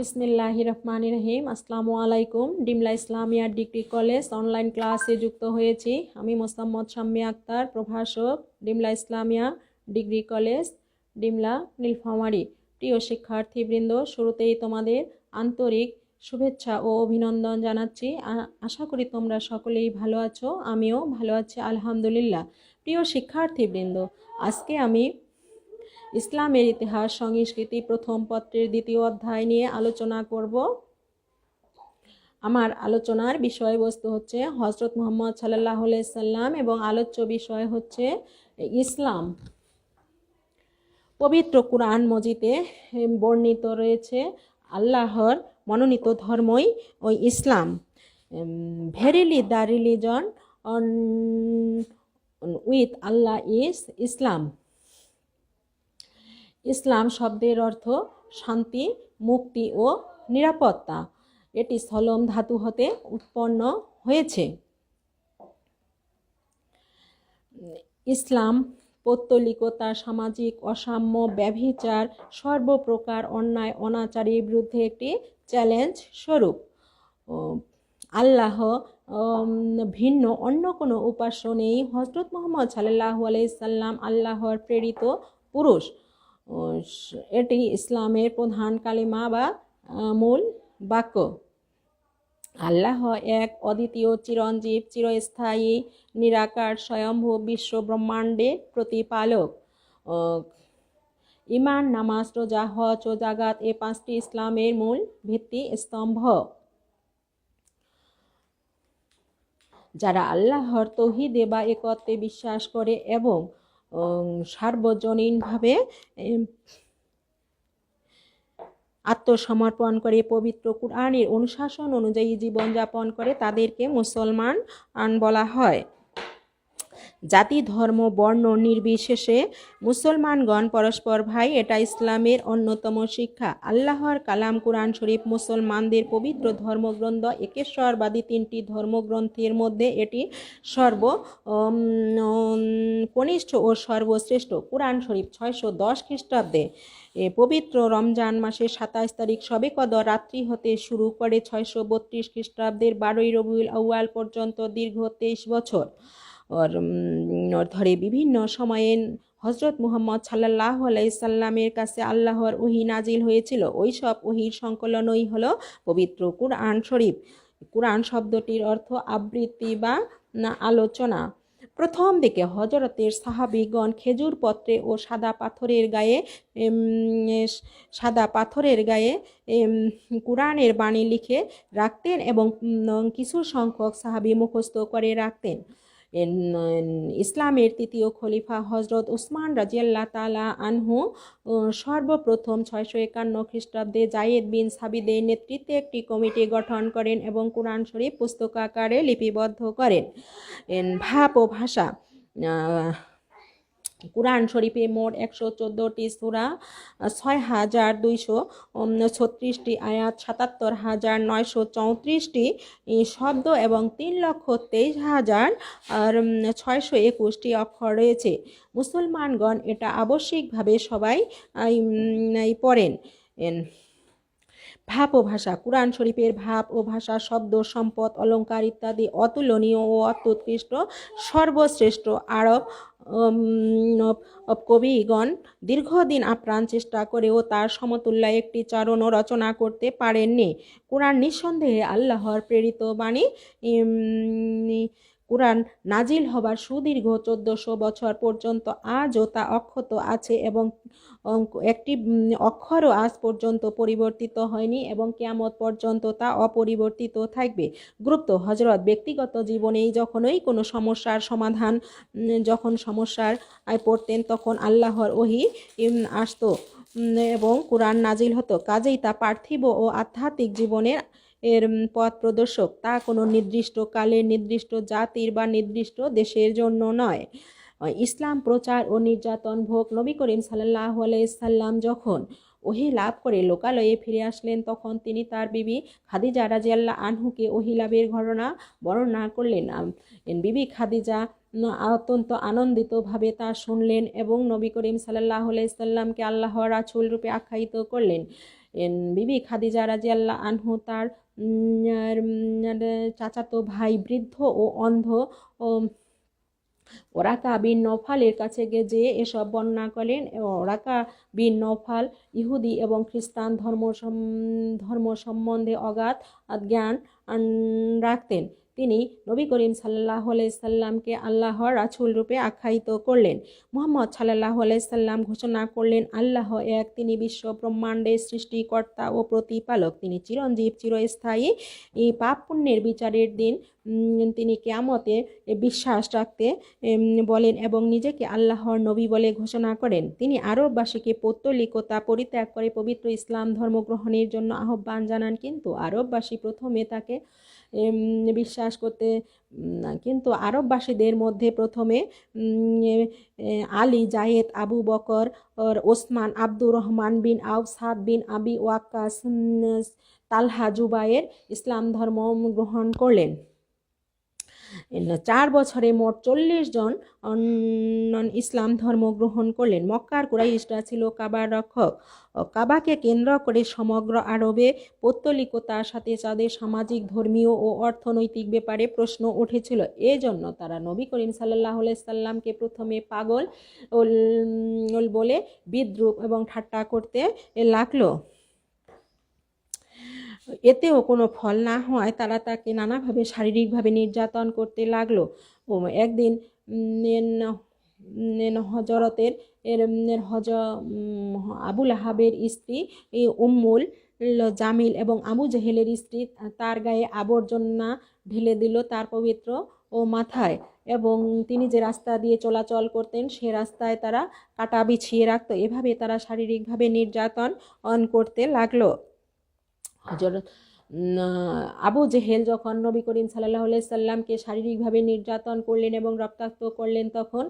বিসমিল্লাহ রহমান রহিম। আসসালামু আলাইকুম। Dimla Islamia degree college online ক্লাসে যুক্ত হয়েছি আমি মোসাম্মদ শাম্মী আক্তার, প্রভাষক, ডিমলা ইসলামিয়া ডিগ্রি কলেজ, ডিমলা নীলফামারী। প্রিয় শিক্ষার্থীবৃন্দ, শুরুতেই তোমাদের আন্তরিক শুভেচ্ছা ও অভিনন্দন জানাচ্ছি। আশা করি তোমরা সকলেই ভালো আছো, আমিও ভালো আছি, আলহামদুলিল্লাহ। প্রিয় শিক্ষার্থীবৃন্দ, আজকে আমি ইসলামের ইতিহাস, সংস্কৃতি প্রথম পত্রের দ্বিতীয় অধ্যায় নিয়ে আলোচনা করব। আমার আলোচনার বিষয়বস্তু হচ্ছে হজরত মোহাম্মদ সাল্লাহ সাল্লাম এবং আলোচ্য বিষয় হচ্ছে ইসলাম। পবিত্র কুরআন মজিদে বর্ণিত রয়েছে আল্লাহর মনোনীত ধর্মই ওই ইসলাম। Verily the religion with Allah is Islam. ইসলাম শব্দের অর্থ শান্তি, মুক্তি ও নিরাপত্তা। এটি স্থলম ধাতু হতে উৎপন্ন হয়েছে। ইসলাম পৌত্তলিকতা, সামাজিক অসাম্য, ব্যভিচার, সর্বপ্রকার অন্যায়, অনাচারের বিরুদ্ধে একটি চ্যালেঞ্জ স্বরূপ। আল্লাহ ভিন্ন, অন্য কোনো উপাস্য নেই। হজরত মোহাম্মদ সাল্লাহ আলাইসাল্লাম আল্লাহর প্রেরিত পুরুষ। এটি ইসলামের প্রধান কালিমা বা মূল বাক্য। আল্লাহ এক অদ্বিতীয় চিরঞ্জীব, চিরস্থায়ী, নিরাকার, স্বয়ম্ভু বিশ্ব ব্রহ্মাণ্ডের প্রতিপালক ইমান নামাজ, রোজা, হজ ও জাগাত এ পাঁচটি ইসলামের মূল ভিত্তি স্তম্ভ। যারা আল্লাহর তৌহিদে বা একত্রে বিশ্বাস করে এবং সার্বজনীনভাবে আত্মসমর্পণ করে পবিত্র কুরআনের অনুশাসন অনুযায়ী জীবনযাপন করে তাদেরকে মুসলমান আন বলা হয়। জাতি, ধর্ম, বর্ণ নির্বিশেষে মুসলমানগণ পরস্পর ভাই, এটা ইসলামের অন্যতম শিক্ষা। আল্লাহর কালাম কুরআন শরীফ মুসলমানদের পবিত্র ধর্মগ্রন্থ, একেশ্বরবাদী তিনটি ধর্মগ্রন্থের মধ্যে এটি সর্ব কনিষ্ঠ ও সর্বশ্রেষ্ঠ। কুরআন শরীফ ছয়শো দশ খ্রিস্টাব্দে এ পবিত্র রমজান মাসের সাতাশ তারিখ সবে কদর রাত্রি হতে শুরু করে ছয়শো বত্রিশ খ্রিস্টাব্দের বারোই রবিউল আউয়াল পর্যন্ত দীর্ঘ তেইশ বছর। ধরে বিভিন্ন সময়ে হজরত মুহাম্মদ সাল্লাহ সাল্লামের কাছে আল্লাহর ওহি নাজিল হয়েছিল ওই সব ওহির সংকলনই হল পবিত্র কুরআন শরীফ। কুরআন শব্দটির অর্থ আবৃত্তি বা আলোচনা। প্রথম দিকে হজরতের সাহাবিগণ খেজুর পত্রে ও সাদা পাথরের গায়ে সাদা পাথরের গায়ে কুরআনের বাণী লিখে রাখতেন এবং কিছু সংখ্যক সাহাবি মুখস্থ করে রাখতেন। ইসলামের তৃতীয় খলিফা হজরত উসমান রাজিয়াল্লা তালা আনহু সর্বপ্রথম ছয়শো একান্ন খ্রিস্টাব্দে জায়েদ বিন সাবিদের নেতৃত্বে একটি কমিটি গঠন করেন এবং কোরআন শরীফ পুস্তকাকারে লিপিবদ্ধ করেন। ভাব ও ভাষা কুরআন শরীফে মোট একশো চোদ্দোটি সুরা ছয় হাজার দুইশো ছত্রিশটি আয়াত, সাতাত্তর হাজার নয়শো চৌত্রিশটি শব্দ এবং তিন লক্ষ তেইশ হাজার ছয়শো একুশটি অক্ষর রয়েছে। মুসলমানগণ এটা আবশ্যিকভাবে সবাই পড়েন। ভাব ও ভাষা, কুরআন শরীফের ভাব ও ভাষা, শব্দ, সম্পদ, অলংকার ইত্যাদি অতুলনীয় ও অত্যুৎকৃষ্ট সর্বশ্রেষ্ঠ আরব কবিগণ দীর্ঘদিন আপ্রাণ চেষ্টা করেও তার সমতুল্য একটি চরণও রচনা করতে পারেননি। কোরআন নিঃসন্দেহে আল্লাহর প্রেরিত বাণী কোরআন নাজিল হবার সুদীর্ঘ চোদ্দশো বছর পর্যন্ত আজও তা অক্ষত আছে এবং একটি অক্ষরও আজ পর্যন্ত পরিবর্তিত হয়নি এবং কেয়ামত পর্যন্ত তা অপরিবর্তিত থাকবে। গুরুত্ব হজরত ব্যক্তিগত জীবনেই যখনই কোনো সমস্যার সমাধান যখন সমস্যার পড়তেন তখন আল্লাহর ওহি আসতো এবং কোরআন নাজিল হতো। কাজেই তা পার্থিব ও আধ্যাত্মিক জীবনের এর পথ প্রদর্শক। তা কোনো নির্দিষ্ট কালের নির্দিষ্ট জাতির বা নির্দিষ্ট দেশের জন্য নয়। ইসলাম প্রচার ও নির্যাতন ভোগ নবী করিম সাল্লাহ সাল্লাম যখন ওহি লাভ করে লোকালয়ে ফিরে আসলেন, তখন তিনি তার বিবি খাদিজা রাজিয়াল্লাহ আনহুকে ওহি লাভের ঘটনা বর্ণনা করলেন। বিবি খাদিজা অত্যন্ত আনন্দিতভাবে তা শুনলেন এবং নবী করিম সাল্লাহ সাল্লামকে আল্লাহ রাসূল রূপে আখ্যায়িত করলেন। বিবি খাদিজা রাজিয়াল্লা আনহু তার চাচাতো ভাই বৃদ্ধ ও অন্ধ, ও ওরাকা বিন নফালের কাছে গিয়ে যে এসব বর্ণনা করেন ওরাকা বিন নফাল ইহুদি এবং খ্রিস্টান ধর্ম ধর্ম সম্বন্ধে অগাধ জ্ঞান রাখতেন। তিনি নবী করিম সাল্লাহ সাল্লামকে আল্লাহর রাছুল রূপে আখ্যায়িত করলেন। মোহাম্মদ সাল্লাহ সাল্লাম ঘোষণা করলেন, আল্লাহ এক, তিনি বিশ্ব ব্রহ্মাণ্ডের সৃষ্টিকর্তা ও প্রতিপালক। তিনি চিরঞ্জীব, চিরস্থায়ী। এই পাপ পুণ্যের বিচারের দিন তিনি কেয়ামতে বিশ্বাস রাখতে বলেন এবং নিজেকে আল্লাহর নবী বলে ঘোষণা করেন। তিনি আরববাসীকে পৌত্তলিকতা পরিত্যাগ করে পবিত্র ইসলাম ধর্ম গ্রহণের জন্য আহ্বান জানান, কিন্তু আরববাসী প্রথমে তাকে বিশ্বাস করতে কিন্তু আরববাসীদের মধ্যে প্রথমে আলী জাহেদ আবু বকর ওসমান আব্দুর রহমান বিন আউসাদ বিন আবি ওয়াক্কাস তালহা জুবায়ের ইসলাম ধর্ম গ্রহণ করলেন। চার বছরে মোট চল্লিশ জন ইসলাম ধর্ম গ্রহণ করলেন। মক্কার কুরাইশরা ছিল কাবার রক্ষক কাবাকে কেন্দ্র করে সমগ্র আরবে পৌত্তলিকতার সাথে তাদের সামাজিক, ধর্মীয় ও অর্থনৈতিক ব্যাপারে প্রশ্ন উঠেছিল। এজন্য তারা নবী করিম সাল্লাহ সাল্লামকে প্রথমে পাগল বলে বিদ্রুপ এবং ঠাট্টা করতে লাগল। এতেও কোনো ফল না হওয়ায় তারা তাকে নানাভাবে শারীরিকভাবে নির্যাতন করতে লাগল। একদিন হজরতের এর হজ আবুল আহাবের স্ত্রী উম্মুল জামিল এবং আবু জেহেলের স্ত্রী তার গায়ে আবর্জনা ঢেলে দিল তার পবিত্র ও মাথায় এবং তিনি যে রাস্তা দিয়ে চলাচল করতেন সে রাস্তায় তারা কাটা বিছিয়ে রাখত। এভাবে তারা শারীরিকভাবে নির্যাতন অন করতে লাগল। হজরত আবু জেহেল যখন নবী করিম সাল্লাহ সাল্লামকে শারীরিকভাবে নির্যাতন করলেন এবং রক্তাক্ত করলেন তখন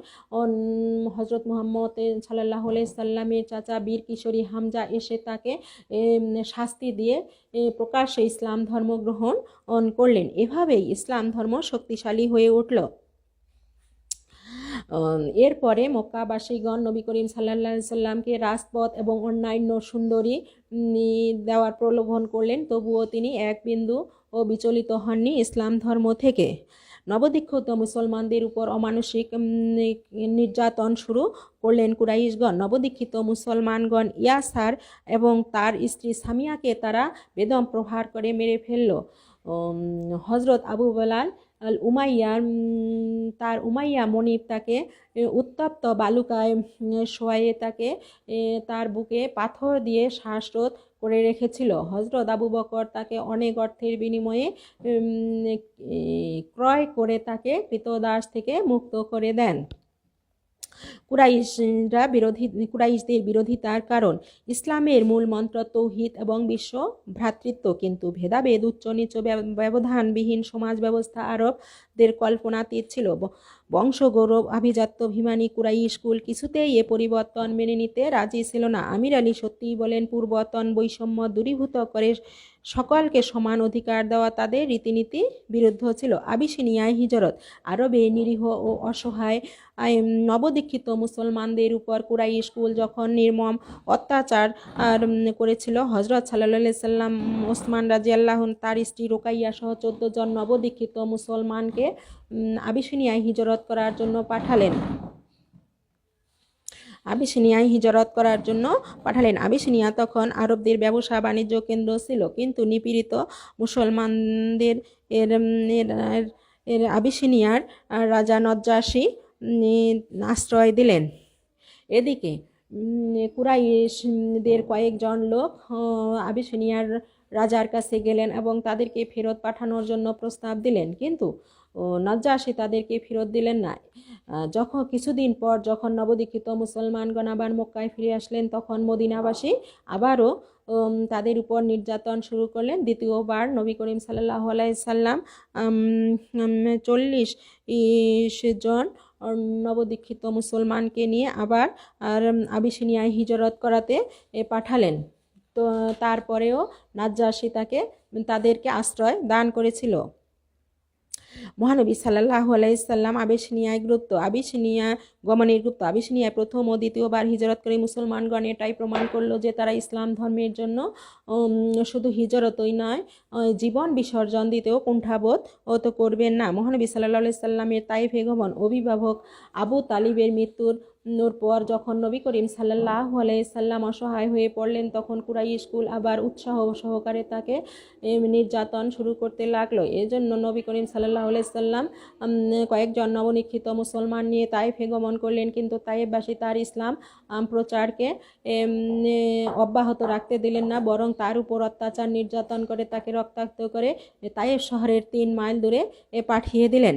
হজরত মোহাম্মদ সাল্লাহ সাল্লামের চাচা বীর কিশোরী হামজা এসে তাকে শাস্তি দিয়ে প্রকাশ্যে ইসলাম ধর্ম গ্রহণ করলেন। এভাবেই ইসলাম ধর্ম শক্তিশালী হয়ে উঠল। এরপরে মক্কাবাসীগণ নবী করিম সাল্লাহ সাল্লামকে রাজপথ এবং অন্যান্য সুন্দরী দেওয়ার প্রলোভন করলেন, তবুও তিনি এক বিন্দু ও বিচলিত হননি ইসলাম ধর্ম থেকে। নবদীক্ষিত মুসলমানদের উপর অমানসিক নির্যাতন শুরু করলেন কুরাইশগণ। নবদীক্ষিত মুসলমানগণ ইয়াসার এবং তার স্ত্রী সামিয়াকে তারা বেদম প্রহার করে মেরে ফেলল। হজরত আবু বেলাল উমাইয়ার তার উমাইয়া মনিব তাকে উত্তপ্ত বালুকায় শোয়াইয়ে তাকে তার বুকে পাথর দিয়ে শ্বাসরোধ করে রেখেছিল। হজরত আবু বকর তাকে অনেক অর্থের বিনিময়ে ক্রয় করে তাকে কৃতদাস থেকে মুক্ত করে দেন। কুরাইশরা বিরোধী, কুরাইশদের বিরোধিতার কারণ ইসলামের মূল মন্ত্র তৌহিদ এবং বিশ্ব ভ্রাতৃত্ব। কিন্তু ভেদাভেদ, উচ্চ নিচ ব্যব- ব্যবধানবিহীন সমাজ ব্যবস্থা আরবদের কল্পনাতীত ছিল। বংশগৌরব, আভিজাত্য, অভিমানী কুরাইশ কুল কিছুতেই এ পরিবর্তন মেনে নিতে রাজি ছিল না। আমির আলী সত্যিই বলেন, পূর্বতন বৈষম্য দূরীভূত করে সকলকে সমান অধিকার দেওয়া তাদের রীতিনীতি বিরুদ্ধ ছিল। আবিসিনিয়ায় হিজরত, আরবে নিরীহ ও অসহায় নবদীক্ষিত মুসলমানদের উপর কুরাই স্কুল যখন নির্মম অত্যাচার করেছিল হজরত সাল্লাহ সাল্লাম, ওসমান রাজি আল্লাহ তার স্ত্রী রোকাইয়া সহ চোদ্দ জন নবদীক্ষিত মুসলমানকে আবিসিনিয়ায় হিজরত করার জন্য পাঠালেন। আবিসিনিয়ায় হিজরত করার জন্য পাঠালেন। আবিসিনিয়া তখন আরবদের ব্যবসা বাণিজ্য কেন্দ্র ছিল, কিন্তু নিপীড়িত মুসলমানদের এর এর আবিসিনিয়ার রাজা নজ্জাসী আশ্রয় দিলেন। এদিকে কুরাইশদের কয়েকজন লোক আবিসিনিয়ার রাজার কাছে গেলেন এবং তাদেরকে ফেরত পাঠানোর জন্য প্রস্তাব দিলেন। কিন্তু নজ্জাসী তাদেরকে ফেরত দিলেন না। যখন কিছুদিন পর যখন নবদীক্ষিত মুসলমানগণ আবার মক্কায় ফিরে আসলেন, তখন মদিনাবাসী আবারও তাদের উপর নির্যাতন শুরু করলেন। দ্বিতীয়বার নবী করিম সাল্লাহ সাল্লাম চল্লিশ জন নবদীক্ষিত মুসলমানকে নিয়ে আবার, আর, আবিসিনিয়ায় হিজরত করাতে পাঠালেন। তো তারপরেও নাজ্জাসী তাকে তাদেরকে আশ্রয় দান করেছিল। মহানবী সাল্লাহ আলাইসাল্লাম আবেশনিয়ায় গুরুত্ব আবিসিনিয়া গমনের গুরুত্ব আবিসিনিয়ায় প্রথম ও দ্বিতীয়বার হিজরত করে মুসলমানগণ এটাই প্রমাণ করল যে তারা ইসলাম ধর্মের জন্য শুধু হিজরতই নয় জীবন বিসর্জন দিতেও কুণ্ঠাবোধ ও তো করবেন না। মহানবী সাল্লাহ সাল্লামের তাইফে গমন, অভিভাবক আবু তালিবের মৃত্যুর ওর পর যখন নবী করিম সাল্লাহ সাল্লাম অসহায় হয়ে পড়লেন তখন কুরাই স্কুল আবার উৎসাহ সহকারে তাকে নির্যাতন শুরু করতে লাগল। এজন্য নবী করিম সাল্লাহ সাল্লাম উম, কয়েকজন নবনিক্ষিত মুসলমান নিয়ে তাইফে গমন করলেন। কিন্তু তাইফবাসী তার ইসলাম প্রচারকে অব্যাহত রাখতে দিলেন না বরং তার উপর অত্যাচার নির্যাতন করে তাকে রক্তাক্ত করে তাইফ শহরের তিন মাইল দূরে পাঠিয়ে দিলেন।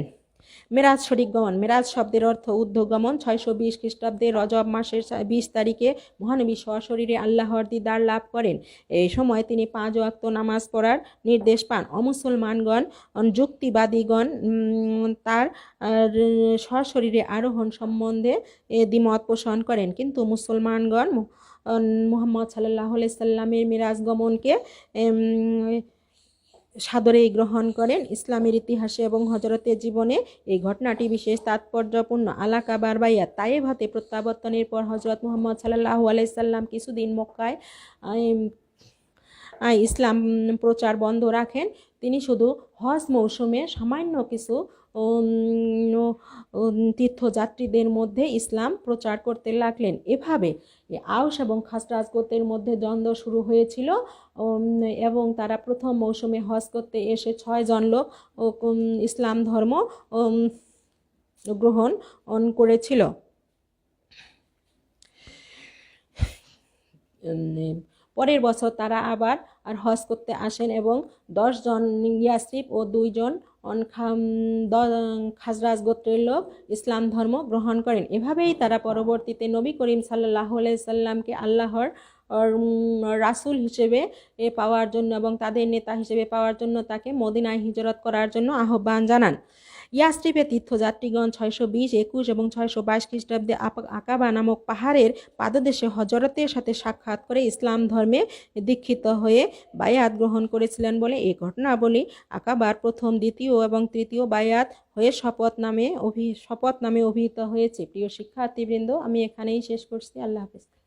মেরাজ শরিক গমন। মেরাজ শব্দের অর্থ উদ্ধগমন ছয়শো বিশ খ্রিস্টাব্দে রজব মাসের বিশ তারিখে মহানবী সশরীরে আল্লাহর দিদার লাভ করেন। এই সময় তিনি পাঁচ ওয়াক্ত নামাজ পড়ার নির্দেশ পান। অমুসলমানগণ যুক্তিবাদীগণ তার সশরীরে আরোহণ সম্বন্ধে দ্বিমত পোষণ করেন। কিন্তু মুসলমানগণ মুহাম্মদ সাল্লাহ সাল্লামের মিরাজ গমনকে সাদরেই গ্রহণ করেন। ইসলামের ইতিহাসে এবং হজরতের জীবনে এই ঘটনাটি বিশেষ তাৎপর্যপূর্ণ। আলাকা বারবাইয়া তাইব হতে প্রত্যাবর্তনের পর হজরত মোহাম্মদ সাল্লাহ আলাইসাল্লাম কিছুদিন মক্কায় ইসলাম প্রচার বন্ধ রাখেন। তিনি শুধু হজ মৌসুমে সামান্য কিছু তীর্থযাত্রীদের মধ্যে ইসলাম প্রচার করতে লাগলেন। এভাবে আউস এবং খাসরাজ গোত্রের মধ্যে দ্বন্দ্ব শুরু হয়েছিল এবং তারা প্রথম মৌসুমে হজ করতে এসে ছয়জন লোক ইসলাম ধর্ম গ্রহণ করেছিল। পরের বছর তারা আবার আর হজ করতে আসেন এবং দশজন ইয়াসরিফ ও দুইজন খাজরাজ গোত্রের লোক ইসলাম ধর্ম গ্রহণ করেন। এভাবেই তারা পরবর্তীতে নবী করিম সাল্লাহ সাল্লামকে আল্লাহর রাসূল হিসেবে পাওয়ার জন্য এবং তাদের নেতা হিসেবে পাওয়ার জন্য তাকে মদিনায় হিজরত করার জন্য আহ্বান জানান। ইয়াস্ট্রিপে তীর্থযাত্রীগণ ছয়শো বিশ, একুশ এবং ছয়শো বাইশ খ্রিস্টাব্দে আকাবা নামক পাহাড়ের পাদদেশে হজরতের সাথে সাক্ষাৎ করে ইসলাম ধর্মে দীক্ষিত হয়ে বায়াত গ্রহণ করেছিলেন বলে এই ঘটনাবলী আকাবার প্রথম, দ্বিতীয় এবং তৃতীয় বায়াত হয়ে শপথ নামে অভি শপথ নামে অভিহিত হয়েছে। প্রিয় শিক্ষার্থীবৃন্দ, আমি এখানেই শেষ করছি। আল্লাহ হাফেজ।